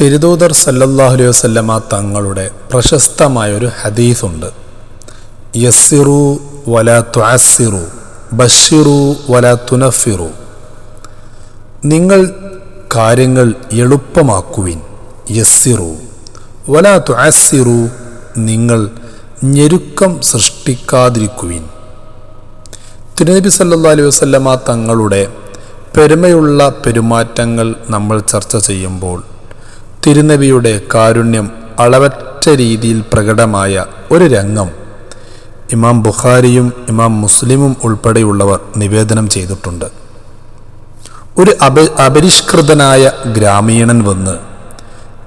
തിരുദൂതർ സല്ലല്ലാഹു അലൈഹി വസല്ലമ തങ്ങളുടെ പ്രശസ്തമായൊരു ഹദീസുണ്ട് യസ്സിറു വല തുഅസ്സിറു ബഷിറു വല തുനഫിറു. നിങ്ങൾ കാര്യങ്ങൾ എളുപ്പമാക്കുവിൻ. യസ്സിറു വല തുഅസ്സിറു നിങ്ങൾ ഞെരുക്കം സൃഷ്ടിക്കാതിരിക്കുവിൻ. തിരുനബി സല്ലല്ലാഹു അലൈഹി വസല്ലമ തങ്ങളുടെ പെരുമയുള്ള പെരുമാറ്റങ്ങൾ നമ്മൾ ചർച്ച ചെയ്യുമ്പോൾ തിരുനബിയുടെ കാരുണ്യം അളവറ്റ രീതിയിൽ പ്രകടമായ ഒരു രംഗം ഇമാം ബുഖാരിയും ഇമാം മുസ്ലിമും ഉൾപ്പെടെയുള്ളവർ നിവേദനം ചെയ്തിട്ടുണ്ട്. ഒരു അപ അപരിഷ്കൃതനായ ഗ്രാമീണൻ വന്ന്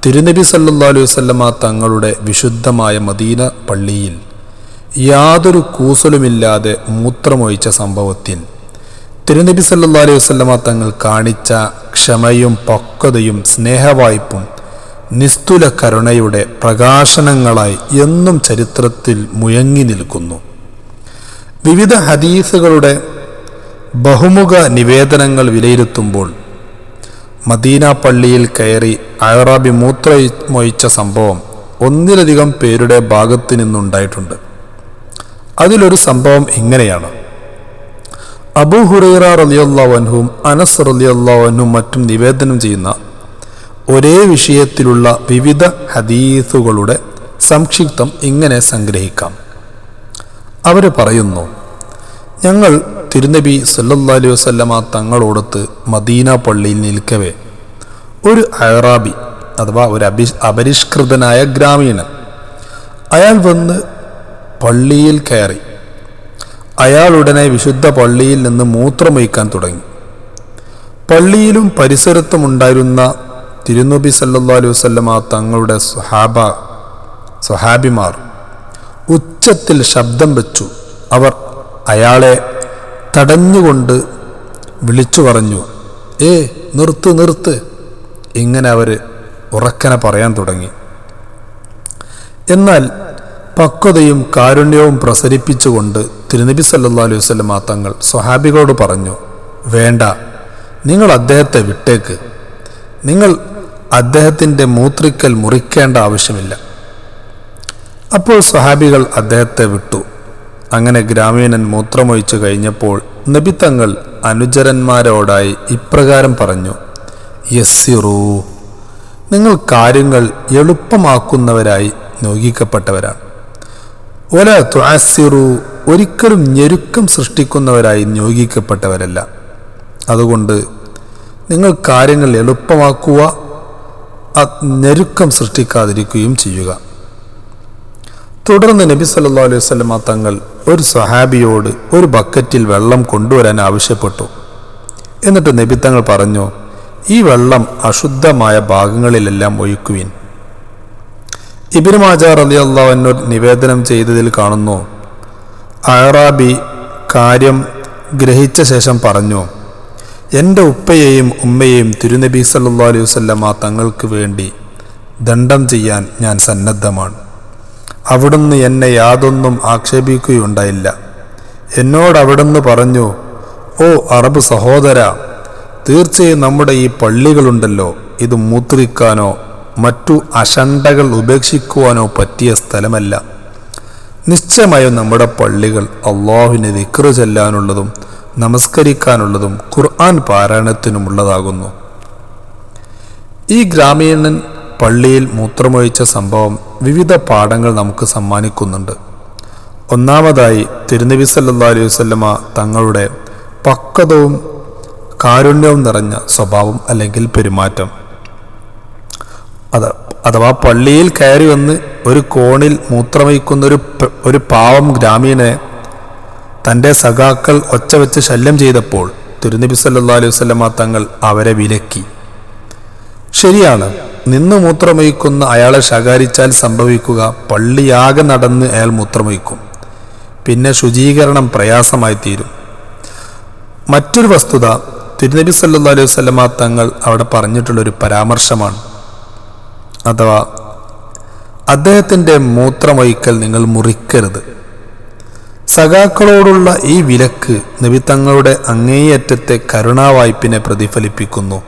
തിരുനബി സല്ലാ അലൈഹി വസല്ലമ തങ്ങളുടെ വിശുദ്ധമായ മദീന പള്ളിയിൽ യാതൊരു കൂസലുമില്ലാതെ മൂത്രമൊഴിച്ച സംഭവത്തിൽ തിരുനബി സല്ലാ അലൈഹി വസല്ലമ തങ്ങൾ കാണിച്ച ക്ഷമയും പക്വതയും സ്നേഹവായ്പും നിസ്തുല കരുണയുടെ പ്രകാശനങ്ങളായി എന്നും ചരിത്രത്തിൽ മുയങ്ങി നിൽക്കുന്നു. വിവിധ ഹദീസുകളുടെ ബഹുമുഖ നിവേദനങ്ങൾ വിലയിരുത്തുമ്പോൾ മദീന പള്ളിയിൽ കയറി അയറാബി മൂത്രമൊഴിച്ച സംഭവം ഒന്നിലധികം പേരുടെ ഭാഗത്തു നിന്നുണ്ടായിട്ടുണ്ട്. അതിലൊരു സംഭവം ഇങ്ങനെയാണ്. അബു ഹുറൈറ റലിയല്ലാവൻഹും അനസ് റലിയല്ലാവൻഹും മറ്റും നിവേദനം ചെയ്യുന്ന ഒരേ വിഷയത്തിലുള്ള വിവിധ ഹദീസുകളുടെ സംക്ഷിപ്തം ഇങ്ങനെ സംഗ്രഹിക്കാം. അവർ പറയുന്നു ഞങ്ങൾ തിരുനബി സല്ലല്ലാഹു അലൈഹി വസല്ലമ തങ്ങളോടത്ത് മദീന പള്ളിയിൽ നിൽക്കവേ. ഒരു അയറാബി അഥവാ ഒരു അഭി അപരിഷ്കൃതനായ ഗ്രാമീണൻ. അയാൾ വന്ന് പള്ളിയിൽ കയറി. അയാൾ ഉടനെ വിശുദ്ധ പള്ളിയിൽ നിന്ന് മൂത്രമൊഴിക്കാൻ തുടങ്ങി. പള്ളിയിലും പരിസരത്തും ഉണ്ടായിരുന്ന തിരുനബി സല്ലാ അലൈഹി വസല്ലമ തങ്ങളുടെ സ്വഹാബ സ്വഹാബിമാർ ഉച്ചത്തിൽ ശബ്ദം വെച്ചു. അവർ അയാളെ തടഞ്ഞുകൊണ്ട് വിളിച്ചു പറഞ്ഞു ഏ നിർത്ത് നിർത്ത്. ഇങ്ങനെ അവർ ഉറക്കനെ പറയാൻ തുടങ്ങി. എന്നാൽ പക്വതയും കാരുണ്യവും പ്രസരിപ്പിച്ചുകൊണ്ട് തിരുനബി സല്ലാ അലൈഹി വസല്ലമ തങ്ങൾ സ്വഹാബികളോട് പറഞ്ഞു വേണ്ട നിങ്ങൾ അദ്ദേഹത്തെ വിട്ടേക്ക്. നിങ്ങൾ അദ്ദേഹത്തിന്റെ മൂത്രിക്കൽ മുറിക്കേണ്ട ആവശ്യമില്ല. അപ്പോൾ സഹാബികൾ അദ്ദേഹത്തെ വിട്ടു. അങ്ങനെ ഗ്രാമീണൻ മൂത്രമൊഴിച്ചു കഴിഞ്ഞപ്പോൾ നബിത്തങ്ങൾ അനുചരന്മാരോടായി ഇപ്രകാരം പറഞ്ഞു യസ്സിറൂ നിങ്ങൾ കാര്യങ്ങൾ എളുപ്പമാക്കുന്നവരായി നിയോഗിക്കപ്പെട്ടവരാണ് ഒല ത്വാസിറു ഒരിക്കലും ഞെരുക്കം സൃഷ്ടിക്കുന്നവരായി നിയോഗിക്കപ്പെട്ടവരല്ല അതുകൊണ്ട് നിങ്ങൾ കാര്യങ്ങൾ എളുപ്പമാക്കുക ഞെരുക്കം സൃഷ്ടിക്കാതിരിക്കുകയും ചെയ്യുക. തുടർന്ന് നബി സല്ലാ അലൈഹി വസല്ലമ തങ്ങൾ ഒരു സഹാബിയോട് ഒരു ബക്കറ്റിൽ വെള്ളം കൊണ്ടുവരാൻ ആവശ്യപ്പെട്ടു. എന്നിട്ട് നബി തങ്ങൾ പറഞ്ഞു ഈ വെള്ളം അശുദ്ധമായ ഭാഗങ്ങളിലെല്ലാം ഒഴിക്കുവിൻ. ഇബിന് മാജാർ അലി അള്ളാഹുവിനോട് നിവേദനം ചെയ്തതിൽ കാണുന്നു അറാബി കാര്യം ഗ്രഹിച്ച ശേഷം പറഞ്ഞു എന്റെ ഉപ്പയെയും ഉമ്മയെയും തിരുനബി സല്ലാ അലൈഹി വസല്ലമ തങ്ങൾക്ക് വേണ്ടി ദണ്ഡം ചെയ്യാൻ ഞാൻ സന്നദ്ധമാണ്. അവിടുന്ന് എന്നെ യാതൊന്നും ആക്ഷേപിക്കുകയുണ്ടായില്ല. എന്നോട് അവിടുന്ന് പറഞ്ഞു ഓ അറബ് സഹോദര തീർച്ചയായും നമ്മുടെ ഈ പള്ളികളുണ്ടല്ലോ. ഇത് മൂത്രിക്കാനോ മറ്റു അഷണ്ടകൾ ഉപേക്ഷിക്കുവാനോ പറ്റിയ സ്ഥലമല്ല. നിശ്ചയമായും നമ്മുടെ പള്ളികൾ അള്ളാഹുവിനെ വിക്റ് ചെല്ലാനുള്ളതും നമസ്കരിക്കാനുള്ളതും ഖുർആൻ പാരായണത്തിനുമുള്ളതാകുന്നു. ഈ ഗ്രാമീണൻ പള്ളിയിൽ മൂത്രമൊഴിച്ച സംഭവം വിവിധ പാഠങ്ങൾ നമുക്ക് സമ്മാനിക്കുന്നുണ്ട്. ഒന്നാമതായി തിരുനബി സല്ലാ അലൈഹി വസല്ലമ തങ്ങളുടെ പക്വതവും കാരുണ്യവും നിറഞ്ഞ സ്വഭാവം അല്ലെങ്കിൽ പെരുമാറ്റം. അത് അഥവാ പള്ളിയിൽ കയറി വന്ന് ഒരു കോണിൽ മൂത്രമയിക്കുന്ന ഒരു ഒരു പാവം ഗ്രാമീണനെ തന്റെ സഖാക്കൾ ഒച്ച വെച്ച് ശല്യം ചെയ്തപ്പോൾ തിരുനബി സല്ലാ അലൈഹി വസല്ലമ തങ്ങൾ അവരെ വിലക്കി. ശരിയാണ് നിന്ന് മൂത്രമൊഴിക്കുന്ന അയാളെ ശകാരിച്ചാൽ സംഭവിക്കുക പള്ളിയാകെ നടന്ന് അയാൾ മൂത്രമൊഴിക്കും. പിന്നെ ശുചീകരണം പ്രയാസമായി തീരും. മറ്റൊരു വസ്തുത തിരുനബി സല്ലല്ലാഹു അലൈഹി വസല്ലമ തങ്ങൾ അവിടെ പറഞ്ഞിട്ടുള്ളൊരു പരാമർശമാണ്. അഥവാ അദ്ദേഹത്തിന്റെ മൂത്രമൊഴിക്കൽ നിങ്ങൾ മുറിക്കരുത്. സഖാക്കളോടുള്ള ഈ വിലക്ക് നബി തങ്ങളുടെ അങ്ങേയറ്റത്തെ കരുണാവായ്പിനെ പ്രതിഫലിപ്പിക്കുന്നു.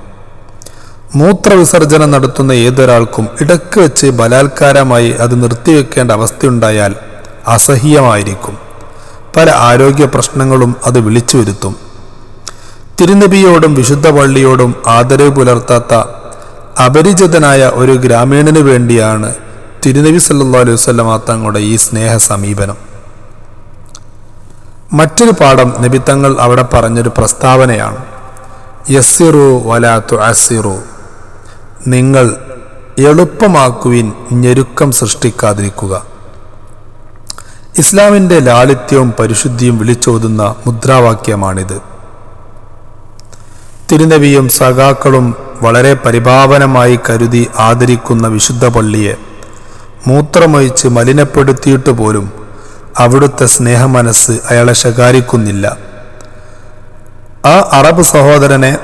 മൂത്രവിസർജനം നടത്തുന്ന ഏതൊരാൾക്കും ഇടയ്ക്ക് വെച്ച് ബലാത്കാരമായി അത് നിർത്തിവെക്കേണ്ട അവസ്ഥയുണ്ടായാൽ അസഹ്യമായിരിക്കും. പല ആരോഗ്യ പ്രശ്നങ്ങളും അത് വിളിച്ചു വരുത്തും തിരുനബിയോടും വിശുദ്ധ പള്ളിയോടും ആദരവ് പുലർത്താത്ത അപരിചിതനായ ഒരു ഗ്രാമീണന് വേണ്ടിയാണ് തിരുനബി സല്ലാ അലൈഹി വസല്ലമ തങ്ങളുടെ ഈ സ്നേഹ സമീപനം മറ്റൊരു പാഠം നിബിത്തങ്ങൾ അവിടെ പറഞ്ഞൊരു പ്രസ്താവനയാണ്. യസ്സിറു വലാത്തു അസിറു നിങ്ങൾ എളുപ്പമാക്കുവിൻ ഞെരുക്കം സൃഷ്ടിക്കാതിരിക്കുക. ഇസ്ലാമിന്റെ ലാളിത്യവും പരിശുദ്ധിയും വിളിച്ചോതുന്ന മുദ്രാവാക്യമാണിത്. തിരുനബിയും സഖാക്കളും വളരെ പരിഭാവനമായി കരുതി ആദരിക്കുന്ന വിശുദ്ധ പള്ളിയെ മൂത്രമൊഴിച്ച് മലിനപ്പെടുത്തിയിട്ട് പോലും അവിടുത്തെ സ്നേഹമനസ്സ് അയാളെ ശകാരിക്കുന്നില്ല. ആ അറബ് സഹോദരനെ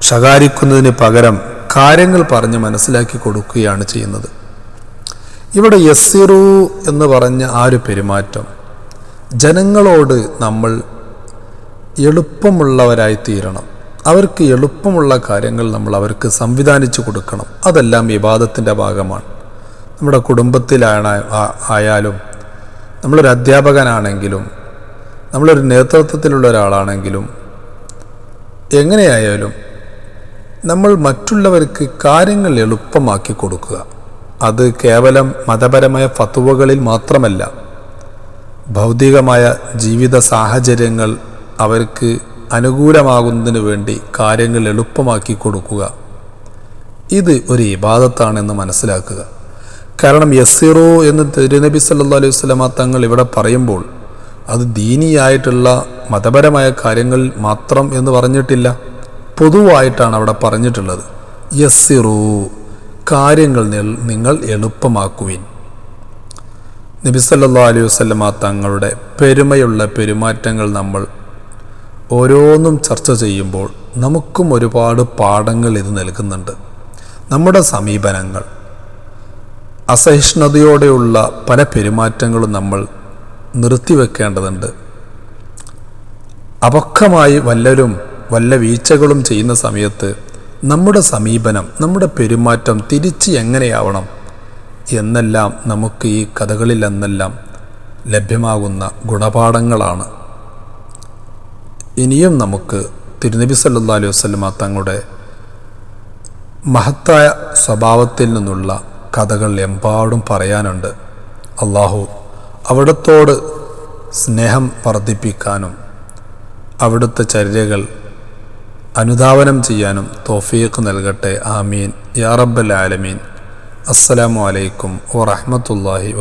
ശകാരിക്കുന്നതിന് പകരം കാര്യങ്ങൾ പറഞ്ഞ് മനസ്സിലാക്കി കൊടുക്കുകയാണ് ചെയ്യുന്നത്. ഇവിടെ യസ്സിറു എന്ന് പറഞ്ഞ ആ ഒരു പെരുമാറ്റം ജനങ്ങളോട് നമ്മൾ എളുപ്പമുള്ളവരായി തീരണം അവർക്ക് എളുപ്പമുള്ള കാര്യങ്ങൾ നമ്മൾ അവർക്ക് സംവിധാനിച്ചു കൊടുക്കണം. അതെല്ലാം വിവാദത്തിന്റെ ഭാഗമാണ്. നമ്മുടെ കുടുംബത്തിലാണ് ആയാലും നമ്മളൊരു അധ്യാപകനാണെങ്കിലും നമ്മളൊരു നേതൃത്വത്തിലുള്ള ഒരാളാണെങ്കിലും എങ്ങനെയായാലും നമ്മൾ മറ്റുള്ളവർക്ക് കാര്യങ്ങൾ എളുപ്പമാക്കി കൊടുക്കുക. അത് കേവലം മതപരമായ ഫത്തുവകളിൽ മാത്രമല്ല ഭൗതികമായ ജീവിത സാഹചര്യങ്ങൾ അവർക്ക് അനുകൂലമാകുന്നതിന് വേണ്ടി കാര്യങ്ങൾ എളുപ്പമാക്കി കൊടുക്കുക. ഇത് ഒരു ഇബാദത്താണെന്ന് മനസ്സിലാക്കുക. കാരണം യസിറോ എന്ന് തിരുനബി സല്ലാ അലൈഹി സ്വലമ തങ്ങൾ ഇവിടെ പറയുമ്പോൾ അത് ദീനിയായിട്ടുള്ള മതപരമായ കാര്യങ്ങൾ മാത്രം എന്ന് പറഞ്ഞിട്ടില്ല. പൊതുവായിട്ടാണ് അവിടെ പറഞ്ഞിട്ടുള്ളത്. യസിറു കാര്യങ്ങൾ നിങ്ങൾ എളുപ്പമാക്കുവിൻ. നബി സല്ലാ അലൈഹി വസ്ലമ തങ്ങളുടെ പെരുമയുള്ള പെരുമാറ്റങ്ങൾ നമ്മൾ ഓരോന്നും ചർച്ച ചെയ്യുമ്പോൾ നമുക്കും ഒരുപാട് പാഠങ്ങൾ ഇത് നൽകുന്നുണ്ട്. നമ്മുടെ സമീപനങ്ങൾ അസഹിഷ്ണുതയോടെയുള്ള പല പെരുമാറ്റങ്ങളും നമ്മൾ നിർത്തിവെക്കേണ്ടതുണ്ട്. അപക്വമായി വല്ലരും വല്ല വീഴ്ചകളും ചെയ്യുന്ന സമയത്ത് നമ്മുടെ സമീപനം നമ്മുടെ പെരുമാറ്റം തിരിച്ച് എങ്ങനെയാവണം എന്നെല്ലാം നമുക്ക് ഈ കഥകളിൽ എന്നെല്ലാം ലഭ്യമാകുന്ന ഗുണപാഠങ്ങളാണ്. ഇനിയും നമുക്ക് തിരുനബി സല്ലാ അലൈഹി വസ്ലമ തങ്ങളുടെ മഹത്തായ സ്വഭാവത്തിൽ നിന്നുള്ള കഥകൾ എമ്പാടും പറയാനുണ്ട്. അള്ളാഹു അവിടത്തോട് സ്നേഹം വർദ്ധിപ്പിക്കാനും അവിടുത്തെ ചര്യകൾ അനുധാവനം ചെയ്യാനും തോഫീക്ക് നൽകട്ടെ. ആമീൻ. യാ റബ്ബൽ ആലമീൻ. അസ്സലാമു അലൈക്കും വറഹമത്തല്ലാഹി